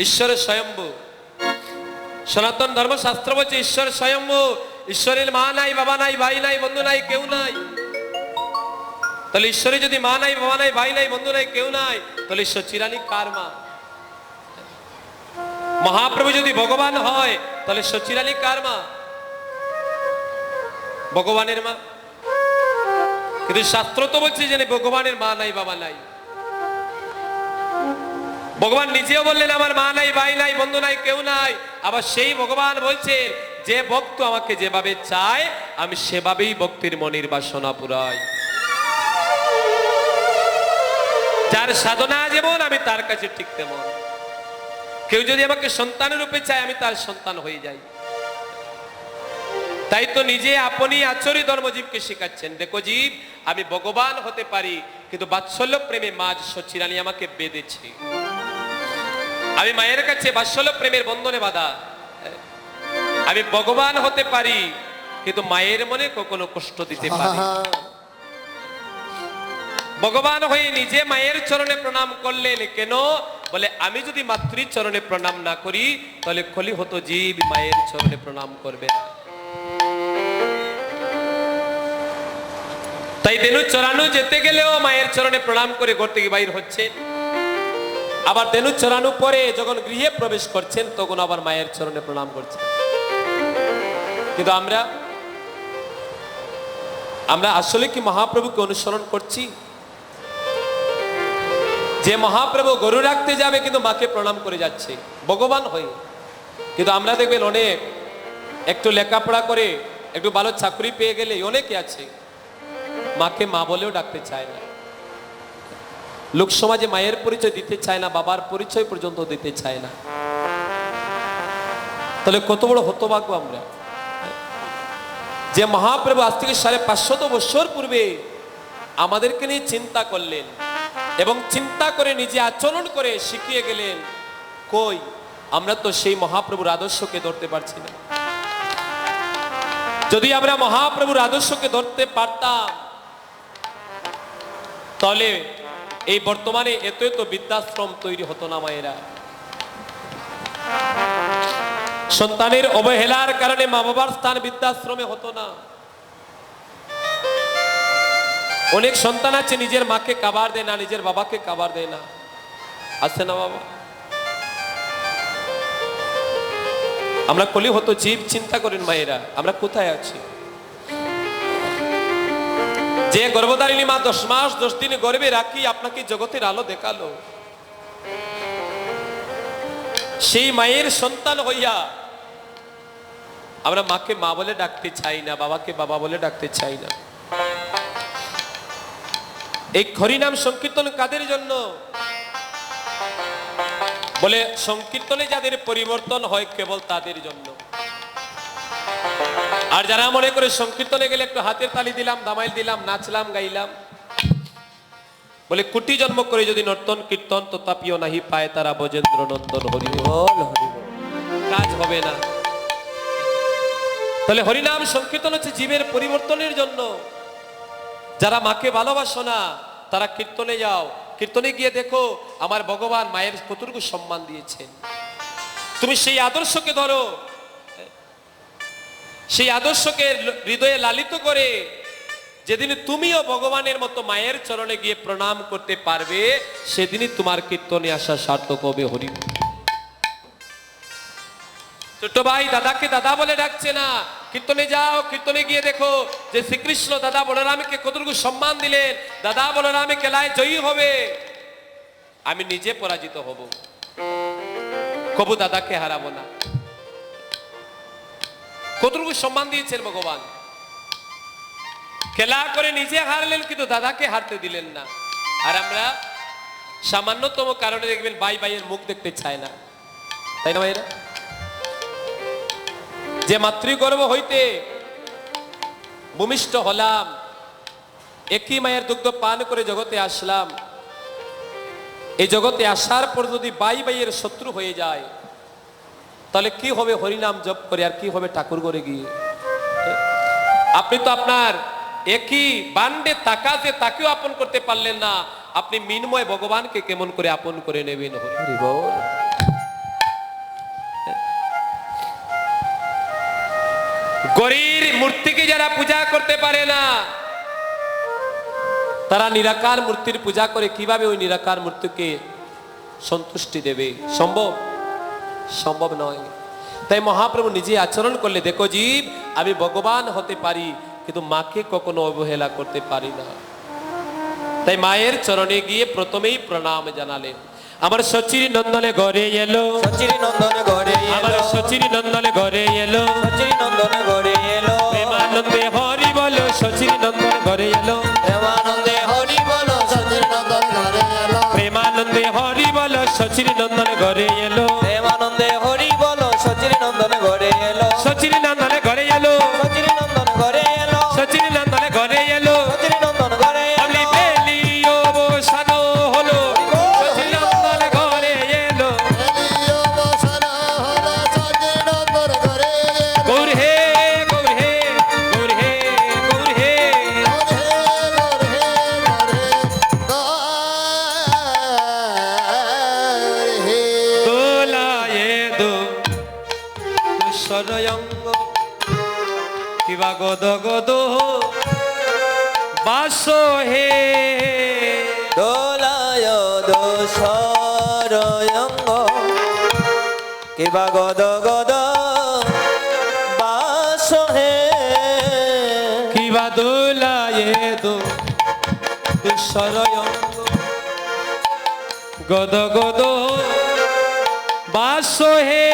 ঈশ্বরের স্বয়ম্ভু। সনাতন ধর্মশাস্ত্র বলছে, ঈশ্বর স্বয়ম্ভু, ঈশ্বরের মা নাই, বাবা নাই, ভাই নাই, বন্ধু নাই, কেউ নাই। তাহলে ঈশ্বরের যদি মা নাই, বাবা নাই, ভাই নাই, বন্ধু নাই, কেউ নাই, তাহলে ঈশ্বর চিরানি কার মা? মহাপ্রভু যদি ভগবান হয়, তাহলে সচিরানী কার মা? ভগবানের মা। কিন্তু শাস্ত্র তো বলছে যে ভগবানের মা নাই, বাবা নাই। ভগবান নিজেও বললেন, আমার মা নাই, ভাই নাই, বন্ধু নাই, কেউ নাই। আবার সেই ভগবান বলছেন যে ভক্ত আমাকে যেভাবে চায়, আমি সেভাবেই ভক্তির মনির বাসনা পুরাই। যার সাধনা যেমন, আমি তার কাছে ঠিক তেমন। কেউ যদি আমাকে সন্তান রূপে চায়, আমি তার সন্তান হয়ে যাই। তাই তো নিজে আপনি আচরি ধর্মজীবকে শেখাচ্ছেন। দেখো জীব, আমি ভগবান হতে পারি, কিন্তু বাৎসল্য প্রেমে মাঝ সচিরানি আমাকে বেঁধেছে। আমি মায়ের কাছে বাৎসল্য প্রেমের বন্ধনে বাধা। আমি ভগবান হতে পারি, কিন্তু মায়ের মনে কখনো কষ্ট দিতে পারি। ভগবান হয়ে নিজে মায়ের চরণে প্রণাম করলেন কেন? বলে, আমি যদি মাতৃ চরণে প্রণাম না করি, তাহলে কলি হতো জীব মায়ের চরণে প্রণাম করবে তাই দেনু চরানো যেতে গেলেও মায়ের চরণে প্রণাম করে ঘর থেকে বাইর হচ্ছেন। আবার দেনু চরানো পরে যখন গৃহে প্রবেশ করছেন, তখন আবার মায়ের চরণে প্রণাম করছেন। কিন্তু আমরা আমরা আসলে কি মহাপ্রভুকে অনুসরণ করছি? যে মহাপ্রভু গরু রাখতে যাবে, কিন্তু মাকে প্রণাম করে যাচ্ছে। ভগবান হয়ে। কিন্তু আমরা দেখবেন অনেক, একটু লেখাপড়া করে, একটু ভালো চাকরি পেয়ে গেলে অনেকে আছে, মাকে মা বলেও ডাকতে চায় না। লোক সমাজে মায়ের পরিচয় দিতে চায় না, বাবার পরিচয় পর্যন্ত দিতে চায় না। তাহলে কত বড় হতভাগ্য আমরা। যে মহাপ্রভু আজ থেকে সাড়ে পাঁচশত বছর পূর্বে আমাদেরকে নিয়ে চিন্তা করলেন এবং চিন্তা করে নিজে আচরণ করে শিখিয়ে গেলেন, কই, আমরা তো সেই মহাপ্রভুর আদর্শকে ধরতে পারছি না। যদি আমরা মহাপ্রভুর আদর্শকে ধরতে পারতাম, তাহলে এই বর্তমানে এত এত বৃদ্ধাশ্রম তৈরি হতো না মায়েরা। সন্তানের অবহেলার কারণে মা বাবার স্থান বৃদ্ধাশ্রমে হতো না। অনেক সন্তান আছে, নিজের মাকে কাবার দেয় না, নিজের বাবাকে কাবার দেয় না। আছে না বাবা? আমরা কলি হতো জীব, চিন্তা করেন মায়েরা, আমরা কোথায় আছি? যে গর্ভধারিণী মা দশ মাস, দশ দিন গর্বে রাখি, আপনাকে জগতের আলো দেখাল। সেই মায়ের সন্তান হইয়া আমরা মাকে মা বলে ডাকতে চাই না, বাবাকে বাবা বলে ডাকতে চাই না। এই হরিনাম সংকীর্তন কাদের জন্য? বলে, সংকীর্তনে যাদের পরিবর্তন হয়, কেবল তাদের জন্য। আর যারা মনে করে সংকীর্তনে গেলে একটু হাতের তালি দিলাম, দামাইল দিলাম, নাচলাম, গাইলাম। বলে, কোটি জন্ম করে যদি নর্তন কীর্তন তথাপিও নাহি পায় তারা বজেন্দ্র নন্দন হরি বল হরি বল। কাজ হবে না। তাহলে হরিনাম সংকীর্তন হচ্ছে জীবের পরিবর্তনের জন্য। যারা মাকে ভালোবাসো না, তারা কীর্তনে যাও। কীর্তনে গিয়ে দেখো, আমার ভগবান মায়ের কতটুকু সম্মান দিয়েছেন। তুমি সেই আদর্শকে ধরো সেই আদর্শকে হৃদয়ে লালিত করে যেদিন তুমিও ভগবানের মতো মায়ের চরণে গিয়ে প্রণাম করতে পারবে, সেদিনই তোমার কীর্তনে আসা সার্থক হবে হরি। ছোট ভাই, দাদাকে দাদা বলে ডাকছে না। কীর্তনে যাও, কীর্তনে গিয়ে দেখো যে শ্রীকৃষ্ণ দাদা বলরামকে কতটুকু সম্মান দিলেন। দাদা বলরামে কেলায় জয়ী হবে। আমি নিজে পরাজিত হব। কবু দাদাকে হারাবো না। কতটুকু সম্মান দিয়েছেন ভগবান? খেলা করে নিজে হারলেন, কিন্তু দাদাকে হারতে দিলেন না। আর আমরা সামান্যতম কারণে দেখবেন ভাই ভাইয়ের মুখ দেখতে চায় না। তাই না ভাইরা যে মাতৃগর্ভ হইতে ভূমিষ্ঠ হলাম, একই মায়ের দুগ্ধ পান করে জগতে আসলাম। এই জগতে আসার পর যদি বাই বাইয়ের শত্রু হয়ে যায় তাহলে কি হবে হরিনাম জপ করে আর কি হবে ঠাকুর করে গিয়ে? আপনি তো আপনার একই বান্ডে তাকা যে তাকেও আপন করতে পারলেন না আপনি মিনময় ভগবানকে কেমন করে আপন করে নেবেন গরির মূর্তিকে যারা পূজা করতে পারে না তারা নিরাকার মূর্তির পূজা করে কীভাবে ওই নিরাকার মূর্তিকে সন্তুষ্টি দেবে? সম্ভব? সম্ভব নয়। তাই মহাপ্রভু নিজে আচরণ করলে দেখো জীব আমি ভগবান হতে পারি কিন্তু মাকে কখনো অবহেলা করতে পারি না। তাই মায়ের চরণে গিয়ে প্রথমেই প্রণাম জানালেন। আমার সচির নন্দনে ঘরে এলো। সচিরি নন্দন ঘরে আমার সচির নন্দনে ঘরে এলো। সচিরি নন্দন ঘরে এলো। প্রেমানন্দে হরি বলো সচির নন্দন ঘরে এলো। প্রেমানন্দে হরি বলো সচির নন্দন ঘরে এলো। প্রেমানন্দে হরি বলো সচির নন্দন ঘরে এলো। গদ গদ বাস হে। দোলায় দোসরয়ঙ্গ কিবা গদ গদ বাস হে। কিবা দোলায়ে দো সরয়ঙ্গ গদ গদ বাস হে।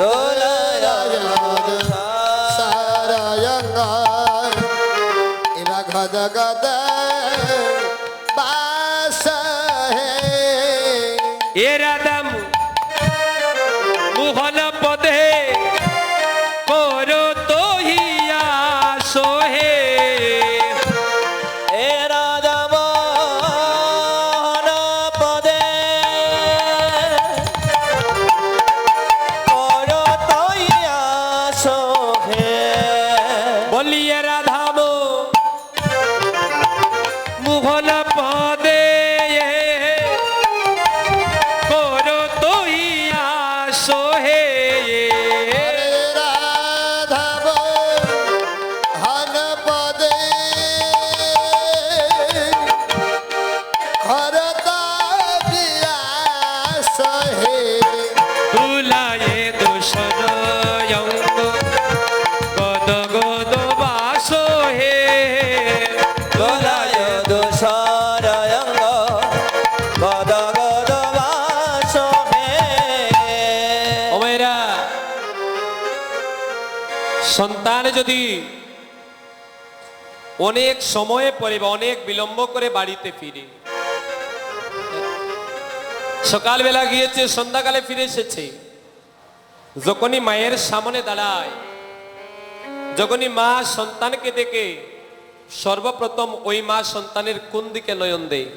দোলায় গদ সন্তান যদি অনেক সময়ে পরে বা অনেক বিলম্ব করে বাড়িতে ফিরে। সকালবেলা গিয়েছে, সন্ধ্যাকালে ফিরে এসেছে। যখনই মায়ের সামনে দাঁড়ায়, যখনই মা সন্তানকে দেখে, সর্বপ্রথম ওই মা সন্তানের কোন দিকে নয়ন দেয়?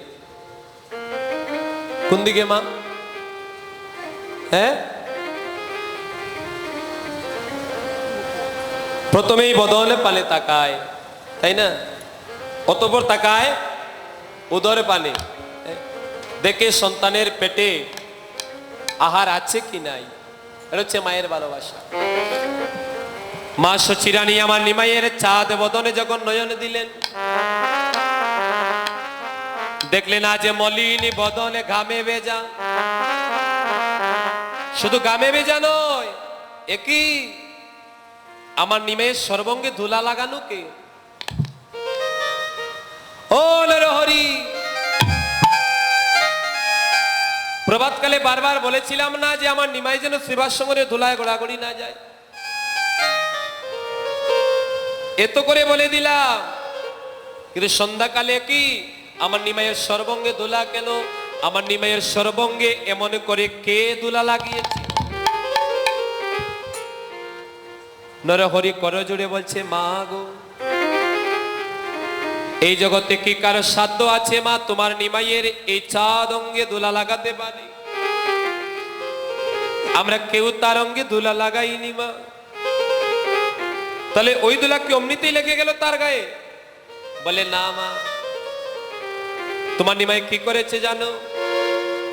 কোন দিকে মা? হ্যাঁ? প্রথমেই বদলে পানে তাকায়, তাই না? অতপর তাকায় উদরে পানে। দেখে সন্তানের পেটে আহার আছে কি নাই? এটা হচ্ছে মায়ের ভালোবাসা। মা সচিরানী আমার নিমাইয়ের চাঁদ বদনে যখন নয়ন দিলেন, দেখলেন আজ মলিনী বদনে ঘামে ভেজা। শুধু গামে ভেজা নয়, একই আমার নিমেষ সর্বঙ্গে ধুলা লাগানো কে? ও হরি প্রভাতকালে বারবার বলেছিলাম না যে আমার নিমাই যেন শ্রীবাস সঙ্গে ধুলায় গোড়াগড়ি না যায়। এত করে বলে দিলাম, কিন্তু সন্ধ্যাকালে কি আমার নিমাইয়ের সর্বঙ্গে দোলা কেন? আমার নিমাইয়ের সর্বঙ্গে এমন করে কে দোলা লাগিয়েছে? নরহরি কর জুড়ে বলছে, মা গো, এই জগতে কি কারও সাধ্য আছে মা? তোমার নিমাইয়ের এই চাঁদ অঙ্গে দোলা লাগাতে পারি। আমরা কেউ তার অঙ্গে দোলা লাগাইনি মা। তাহলে ওই দোলা কি অমনিতেই লেগে গেল তার গায়ে? বলে, না মা। তোমার নিমাই কি করেছে জানো?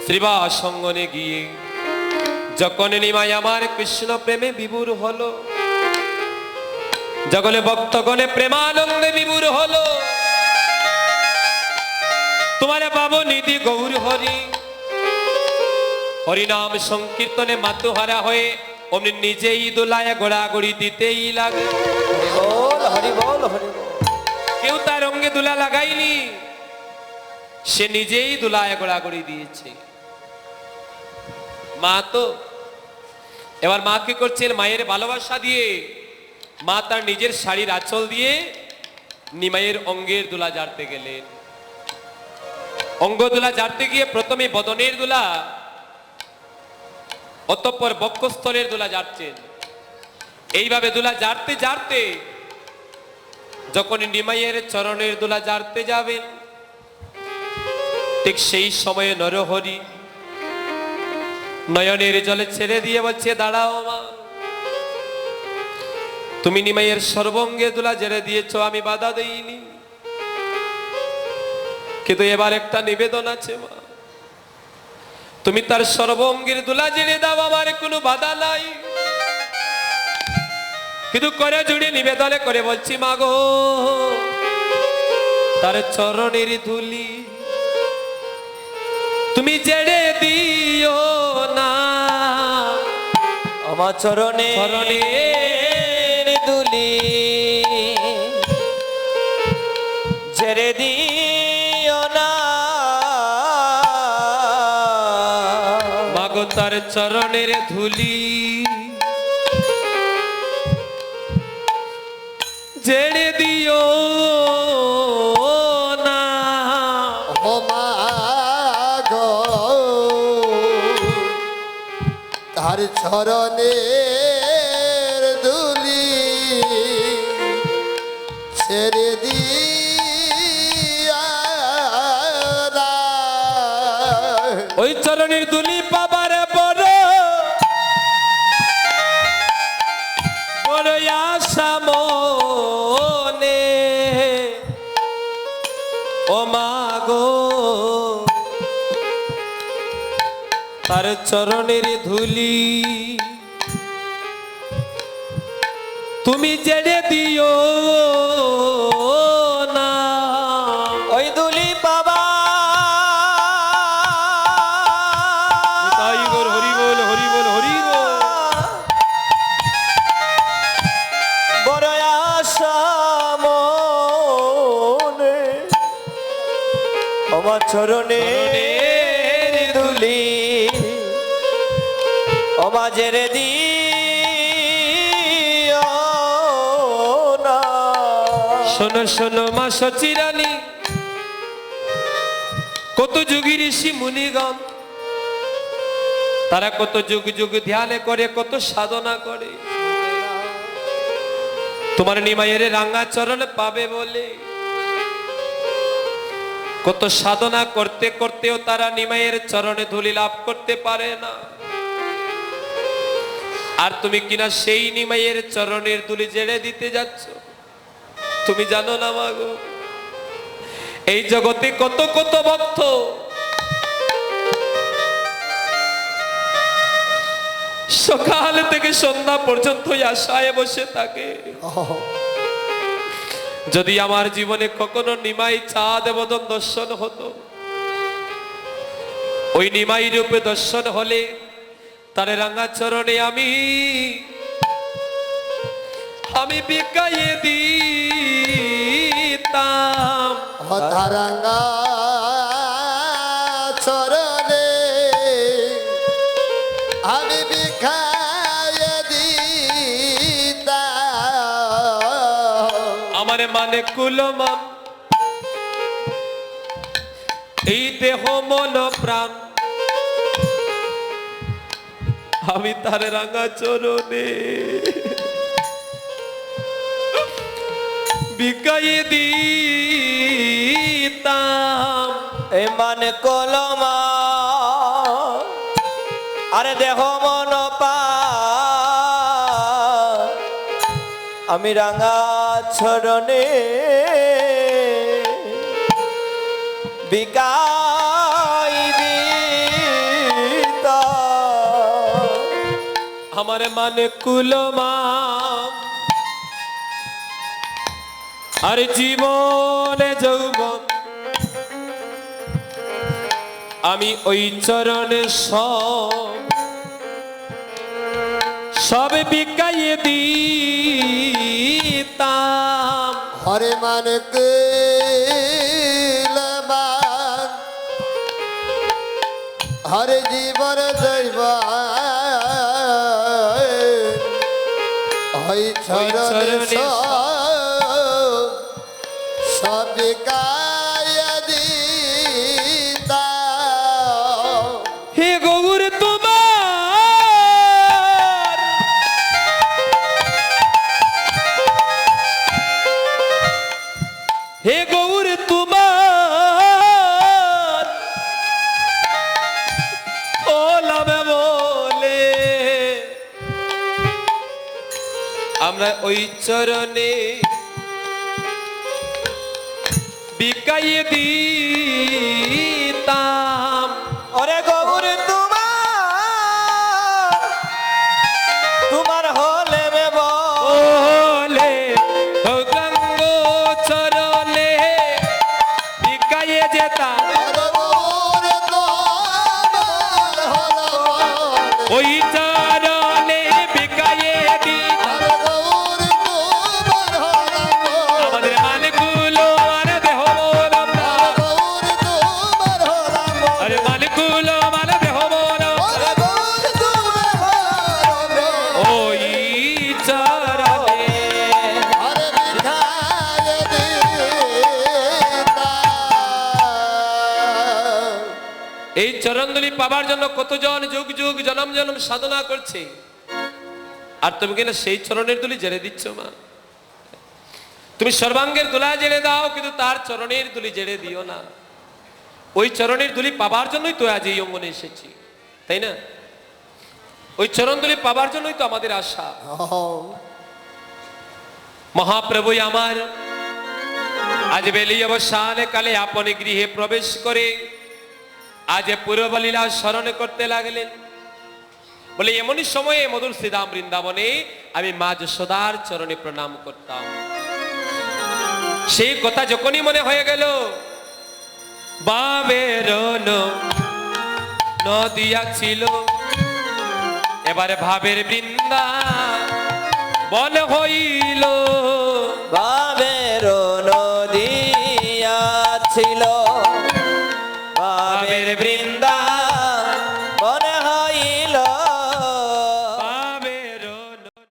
শ্রীবাস সঙ্গনে গিয়ে যখন নিমাই আমার কৃষ্ণ প্রেমে বিভুর হলো জগলে ভক্তগণে প্রেমানন্দে বিভুর হলো। তোমার পাবো নিধি গৌর হরি। হরিনাম সংকীর্তনে মাতুহারা হয়ে অমনি নিজেই দোলায় গোড়াগড়ি দিতেই লাগে। কেউ তার অঙ্গে দুলা লাগাইনি সে নিজেই দুলায় গোড়াগড়ি দিয়েছে। মা তো এবার মা কি করছেন? মায়ের ভালোবাসা দিয়ে মা তার নিজের শাড়ির আঁচল দিয়ে নিমাইয়ের অঙ্গের দুলা জারতে গেলেন। অঙ্গ দুলা জারতে গিয়ে প্রথমে বদনের দুলা, অতঃপর বক্ষস্থলের দুলা জারছেন। এইভাবে দুলা জারতে জারতে যখন নিমাইয়ের চরণের দোলা জারতে যাবেন, ঠিক সেই সময়ে নরহরি নয়নের জলে ছেড়ে দিয়ে বলছে, দাঁড়াও মা। তুমি নিমাইয়ের সর্বঙ্গে দুলা জেরে দিয়েছ, আমি বাধা দেইনি। কিন্তু এবার একটা নিবেদন আছে মা। তুমি তার সর্বঙ্গের দোলা জেরে দাও, আমার কোনো বাধা নাই। কিন্তু করে জুড়ে নিবেদনে করে বলছি মাগো তার চরণের ধুলি তুমি জেড়ে দিও না। আমার চরণে চরণের তার চরণের ধুলি। জেড়ে দিও না। তার চরণের তার চরণের ধুলি। তুমি জেড়ে দিও না ওই দুলি বাবা। তাই গোর হরি বল হরি বল হরি বল। বড় আশা মনে আমার চরণে দুলি শোনো শোনো, মা কত যুগী ঋষি মুনিগণ, তারা কত যুগ যুগ ধ্যানে করে, কত সাধনা করে। তোমার নিমাইয়ের রাঙ্গা চরণ পাবে বলে। কত সাধনা করতে করতেও তারা নিমাইয়ের চরণে ধুলি লাভ করতে পারে না। আর তুমি কিনা সেই নিমাইয়ের চরণের ধুলি জেড়ে দিতে যাচ্ছ? তুমি জানো না মাগো এই জগতে কত কত ভক্ত সকাল থেকে সন্ধ্যা পর্যন্ত আশায় বসে থাকে। যদি আমার জীবনে কখনো নিমাই চাঁদ বদন দর্শন হতো, ওই নিমাই রূপে দর্শন হলে তার রাঙা চরণে আমি আমি বিকাইয়ে দিতাম। অধারঙ্গা মানে এই দেহ মন প্রাণ আমি তার রাঙা চরণে বিকাই দিতাম। এ মানে কলমা। আরে দেহ মন আমি রাঙা ছড়নে বিকাই আমার মানে কুলমা। আর জীবনে যৌবন। আমি ওই চরণে সব। সব বিকাইয়ে দিতাম। হরে মানক মান হরে জীবন দৈব হই চরণে চরণে এই চরণদলি পাবার জন্য কতজন যুগ যুগ জনম জনম সাধনা করছে? আর তুমি কিনা সেই চরণের দুলি জেলে দিচ্ছ মা? তুমি সর্বাঙ্গের দুলা জেনে দাও, কিন্তু তার চরণের দুলি জেলে দিও না। ওই চরণের দুলি পাবার জন্যই তো আজ এই অঙ্গনে এসেছি, তাই না? ওই চরণ দুলি পাবার জন্যই তো আমাদের আশা। মহাপ্রভুই আমার, আজ বেলি অবসানে কালে আপন গৃহে প্রবেশ করে আজ পূর্বলীলা স্মরণ করতে লাগলেন। বলে, এমনই সময়ে মধুর শ্রীদাম বৃন্দাবনে আমি মা যশোদার চরণে প্রণাম করতাম। সেই কথা যখনই মনে হয়ে গেল বাবের নদিয়া ছিল, এবারে ভাবের বৃন্দা বন হইল।